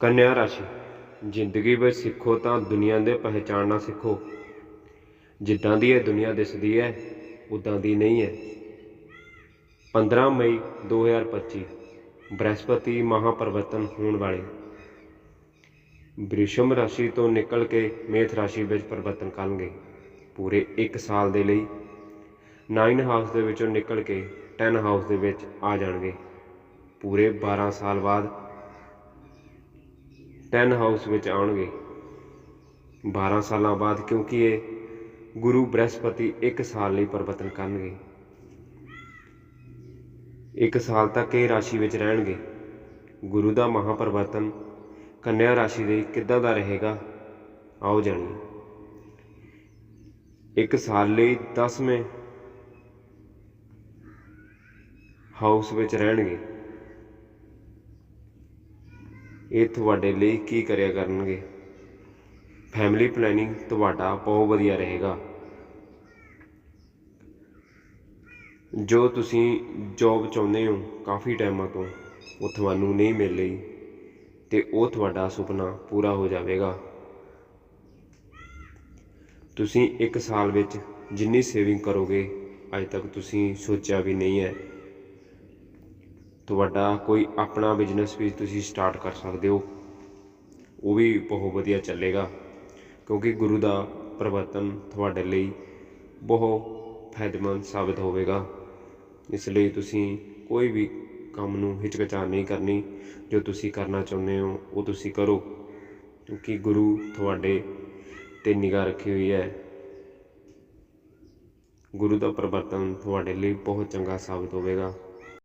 ਕੰਨਿਆ ਰਾਸ਼ੀ, ਜ਼ਿੰਦਗੀ ਵਿੱਚ ਸਿੱਖੋ ਤਾਂ ਦੁਨੀਆ ਦੇ ਪਹਿਚਾਨਣਾ ਸਿੱਖੋ। ਜਿੱਦਾਂ ਦੀ ਇਹ ਦੁਨੀਆ ਦਿਸਦੀ ਹੈ, ਉਦਾਂ ਦੀ ਨਹੀਂ ਹੈ। 15 ਮਈ 2025 ਬ੍ਰਹਸਪਤੀ ਮਹਾਪਰਿਵਰਤਨ ਹੋਣ ਵਾਲੇ। ਬ੍ਰਿਸ਼ਮ ਰਾਸ਼ੀ ਤੋਂ ਨਿਕਲ ਕੇ ਮੇਥ ਰਾਸ਼ੀ ਵਿੱਚ ਪਰਿਵਰਤਨ ਕਰਨਗੇ। ਪੂਰੇ 1 ਸਾਲ ਦੇ ਲਈ 9 ਹਾਊਸ ਦੇ ਵਿੱਚੋਂ ਨਿਕਲ ਕੇ 10 ਹਾਊਸ ਦੇ ਵਿੱਚ ਆ ਜਾਣਗੇ। ਪੂਰੇ 12 ਸਾਲ ਬਾਅਦ ਟੈਨ ਹਾਊਸ ਵਿੱਚ ਆਉਣਗੇ। 12 ਸਾਲਾਂ ਬਾਅਦ ਕਿਉਂਕਿ ਇਹ ਗੁਰੂ ਬ੍ਰਹਸਪਤੀ 1 ਸਾਲ ਲਈ ਪਰਿਵਰਤਨ ਕਰਨਗੇ। 1 ਸਾਲ ਤੱਕ ਇਹ ਰਾਸ਼ੀ ਵਿੱਚ ਰਹਿਣਗੇ। ਗੁਰੂ ਦਾ ਮਹਾਪਰਿਵਰਤਨ ਕੰਨਿਆ ਰਾਸ਼ੀ ਦੇ ਕਿੱਦਾਂ ਦਾ ਰਹੇਗਾ, ਆਓ ਜਾਣੀਏ। 1 ਸਾਲ ਲਈ 10ਵੇਂ ਹਾਊਸ ਵਿੱਚ ਰਹਿਣਗੇ। ਇਹ ਤੁਹਾਡੇ ਲਈ ਕੀ ਕਰਿਆ ਕਰਨਗੇ? ਫੈਮਿਲੀ ਪਲੈਨਿੰਗ ਤੁਹਾਡਾ ਬਹੁਤ ਵਧੀਆ ਰਹੇਗਾ। ਜੋ ਤੁਸੀਂ ਜੌਬ ਚਾਹੁੰਦੇ ਹੋ, ਕਾਫੀ ਟਾਈਮਾਂ ਤੋਂ ਉਹ ਤੁਹਾਨੂੰ ਨਹੀਂ ਮਿਲ ਰਹੀ ਤੇ ਉਹ ਤੁਹਾਡਾ ਸੁਪਨਾ ਪੂਰਾ ਹੋ ਜਾਵੇਗਾ। ਤੁਸੀਂ ਇੱਕ ਸਾਲ ਵਿੱਚ ਜਿੰਨੀ ਸੇਵਿੰਗ ਕਰੋਗੇ, ਅੱਜ ਤੱਕ ਤੁਸੀਂ ਸੋਚਿਆ ਵੀ ਨਹੀਂ ਹੈ ਤੁਹਾਡਾ ਕੋਈ ਆਪਣਾ ਬਿਜ਼ਨਸ ਵੀ ਤੁਸੀਂ ਸਟਾਰਟ ਕਰ ਸਕਦੇ ਹੋ, ਉਹ ਵੀ ਬਹੁਤ ਵਧੀਆ ਚੱਲੇਗਾ। ਕਿਉਂਕਿ ਗੁਰੂ ਦਾ ਪ੍ਰਵਰਤਨ ਤੁਹਾਡੇ ਲਈ ਬਹੁਤ ਫਾਇਦੇਮੰਦ ਸਾਬਿਤ ਹੋਵੇਗਾ। ਇਸ ਲਈ ਤੁਸੀਂ ਕੋਈ ਵੀ ਕੰਮ ਨੂੰ ਹਿਚਕਚਾ ਨਹੀਂ ਕਰਨੀ। ਜੋ ਤੁਸੀਂ ਕਰਨਾ ਚਾਹੁੰਦੇ ਹੋ, ਉਹ ਤੁਸੀਂ ਕਰੋ। ਕਿਉਂਕਿ ਗੁਰੂ ਤੁਹਾਡੇ ਤੇ ਨਿਗਾਹ ਰੱਖੀ ਹੋਈ ਹੈ। ਗੁਰੂ ਦਾ ਪ੍ਰਵਰਤਨ ਤੁਹਾਡੇ ਲਈ ਬਹੁਤ ਚੰਗਾ ਸਾਬਤ ਹੋਵੇਗਾ।